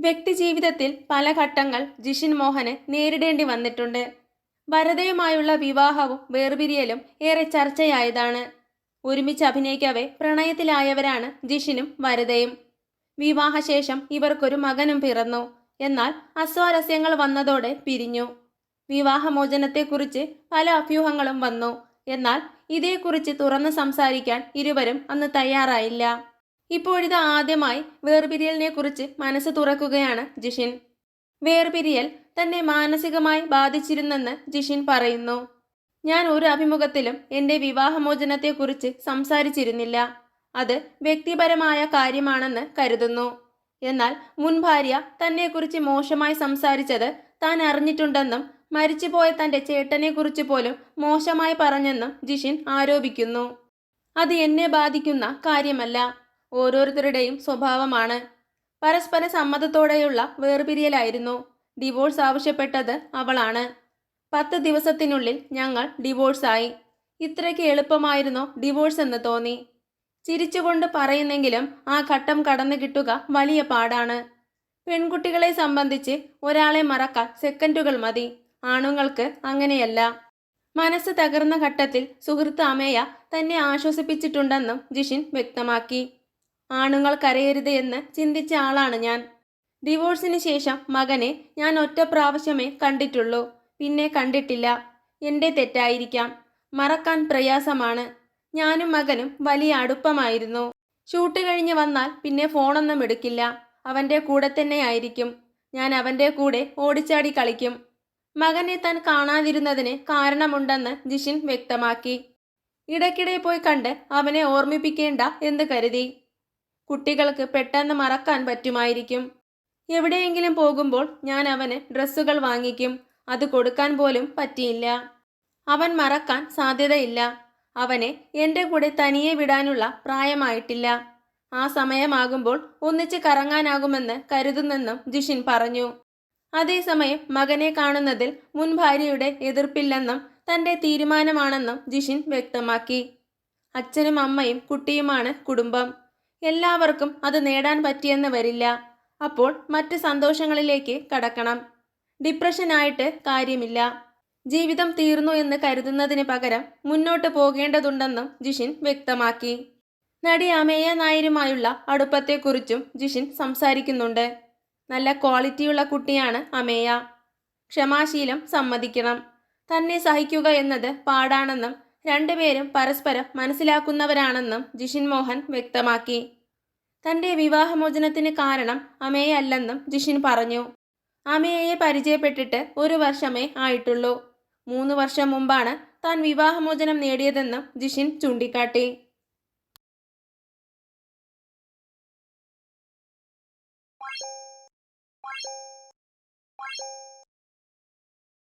വ്യക്തിജീവിതത്തിൽ പല ഘട്ടങ്ങൾ ജിഷിൻ മോഹന് നേരിടേണ്ടി വന്നിട്ടുണ്ട്. ഭരതയുമായുള്ള വിവാഹവും വേർപിരിയലും ഏറെ ചർച്ചയായതാണ്. ഒരുമിച്ച് അഭിനയിക്കവേ പ്രണയത്തിലായവരാണ് ജിഷിനും വരതയും. വിവാഹശേഷം ഇവർക്കൊരു മകനും പിറന്നു. എന്നാൽ അസ്വാരസ്യങ്ങൾ വന്നതോടെ പിരിഞ്ഞു. വിവാഹമോചനത്തെക്കുറിച്ച് പല അഭ്യൂഹങ്ങളും വന്നു. എന്നാൽ ഇതേക്കുറിച്ച് തുറന്ന് സംസാരിക്കാൻ ഇരുവരും അന്ന് തയ്യാറായില്ല. ഇപ്പോഴിത് ആദ്യമായി വേർപിരിയലിനെ കുറിച്ച് മനസ്സ് തുറക്കുകയാണ് ജിഷിൻ. വേർപിരിയൽ തന്നെ മാനസികമായി ബാധിച്ചിരുന്നെന്ന് ജിഷിൻ പറയുന്നു. ഞാൻ ഒരു അഭിമുഖത്തിലും എന്റെ വിവാഹമോചനത്തെക്കുറിച്ച് സംസാരിച്ചിരുന്നില്ല. അത് വ്യക്തിപരമായ കാര്യമാണെന്ന് കരുതുന്നു. എന്നാൽ മുൻ ഭാര്യ തന്നെക്കുറിച്ച് മോശമായി സംസാരിച്ചത് താൻ അറിഞ്ഞിട്ടുണ്ടെന്നും മരിച്ചുപോയ തന്റെ ചേട്ടനെക്കുറിച്ച് പോലും മോശമായി പറഞ്ഞെന്നും ജിഷിൻ ആരോപിക്കുന്നു. അത് എന്നെ ബാധിക്കുന്ന കാര്യമല്ല. ഓരോരുത്തരുടെയും സ്വഭാവമാണ്. പരസ്പര സമ്മതത്തോടെയുള്ള വേർപിരിയലായിരുന്നു. ഡിവോഴ്സ് ആവശ്യപ്പെട്ടത് അവളാണ്. പത്ത് ദിവസത്തിനുള്ളിൽ ഞങ്ങൾ ഡിവോഴ്സായി. ഇത്രയ്ക്ക് എളുപ്പമായിരുന്നോ ഡിവോഴ്സ് എന്ന് തോന്നി. ചിരിച്ചുകൊണ്ട് പറയുന്നെങ്കിലും ആ ഘട്ടം കടന്നു കിട്ടുക വലിയ പാടാണ്. പെൺകുട്ടികളെ സംബന്ധിച്ച് ഒരാളെ മറക്കാൻ സെക്കൻഡുകൾ മതി. ആണുങ്ങൾക്ക് അങ്ങനെയല്ല. മനസ്സ് തകർന്ന ഘട്ടത്തിൽ സുഹൃത്ത് അമേയ തന്നെ ആശ്വസിപ്പിച്ചിട്ടുണ്ടെന്നും ജിഷിൻ വ്യക്തമാക്കി. ആണുങ്ങൾ കരയരുത് എന്ന് ചിന്തിച്ച ആളാണ് ഞാൻ. ഡിവോഴ്സിന് ശേഷം മകനെ ഞാൻ ഒറ്റ പ്രാവശ്യമേ കണ്ടിട്ടുള്ളൂ. പിന്നെ കണ്ടിട്ടില്ല. എന്റെ തെറ്റായിരിക്കാം. മറക്കാൻ പ്രയാസമാണ്. ഞാനും മകനും വലിയ അടുപ്പമായിരുന്നു. ഷൂട്ട് കഴിഞ്ഞ് വന്നാൽ പിന്നെ ഫോണൊന്നും എടുക്കില്ല. അവന്റെ കൂടെ തന്നെയായിരിക്കും ഞാൻ അവന്റെ കൂടെ ഓടിച്ചാടി കളിക്കും. മകനെ താൻ കാണാതിരുന്നതിന് കാരണമുണ്ടെന്ന് ജിഷിൻ വ്യക്തമാക്കി. ഇടയ്ക്കിടെ പോയി കണ്ട് അവനെ ഓർമ്മിപ്പിക്കേണ്ട എന്ന് കരുതി. കുട്ടികൾക്ക് പെട്ടെന്ന് മറക്കാൻ പറ്റുമായിരിക്കും. എവിടെയെങ്കിലും പോകുമ്പോൾ ഞാൻ അവന് ഡ്രസ്സുകൾ വാങ്ങിക്കും. അത് കൊടുക്കാൻ പോലും പറ്റിയില്ല. അവൻ മറക്കാൻ സാധ്യതയില്ല. അവനെ എന്റെ കൂടെ തനിയെ വിടാനുള്ള പ്രായമായിട്ടില്ല. ആ സമയമാകുമ്പോൾ ഒന്നിച്ച് കറങ്ങാനാകുമെന്ന് കരുതുന്നെന്നും ജിഷിൻ പറഞ്ഞു. അതേസമയം മകനെ കാണുന്നതിൽ മുൻ ഭാര്യയുടെ എതിർപ്പില്ലെന്നും തന്റെ തീരുമാനമാണെന്നും ജിഷിൻ വ്യക്തമാക്കി. അച്ഛനും അമ്മയും കുട്ടിയുമാണ് കുടുംബം. എല്ലാവർക്കും അത് നേടാൻ പറ്റിയെന്ന് വരില്ല. അപ്പോൾ മറ്റ് സന്തോഷങ്ങളിലേക്ക് കടക്കണം. ഡിപ്രഷനായിട്ട് കാര്യമില്ല. ജീവിതം തീർന്നു എന്ന് കരുതുന്നതിന് പകരം മുന്നോട്ട് പോകേണ്ടതുണ്ടെന്നും ജിഷിൻ വ്യക്തമാക്കി. നടി അമേയ നായരുമായുള്ള അടുപ്പത്തെക്കുറിച്ചും ജിഷിൻ സംസാരിക്കുന്നുണ്ട്. നല്ല ക്വാളിറ്റിയുള്ള കുട്ടിയാണ് അമേയ. ക്ഷമാശീലം സമ്മതിക്കണം. തന്നെ സഹിക്കുക എന്നത് പാടാണെന്നും രണ്ടുപേരും പരസ്പരം മനസ്സിലാക്കുന്നവരാണെന്നും ജിഷിൻ മോഹൻ വ്യക്തമാക്കി. തന്റെ വിവാഹമോചനത്തിന് കാരണം അമേയല്ലെന്നും ജിഷിൻ പറഞ്ഞു. അമേയെ പരിചയപ്പെട്ടിട്ട് ഒരു വർഷമേ ആയിട്ടുള്ളൂ. മൂന്ന് വർഷം മുമ്പാണ് താൻ വിവാഹമോചനം നേടിയതെന്നും ജിഷിൻ ചൂണ്ടിക്കാട്ടി.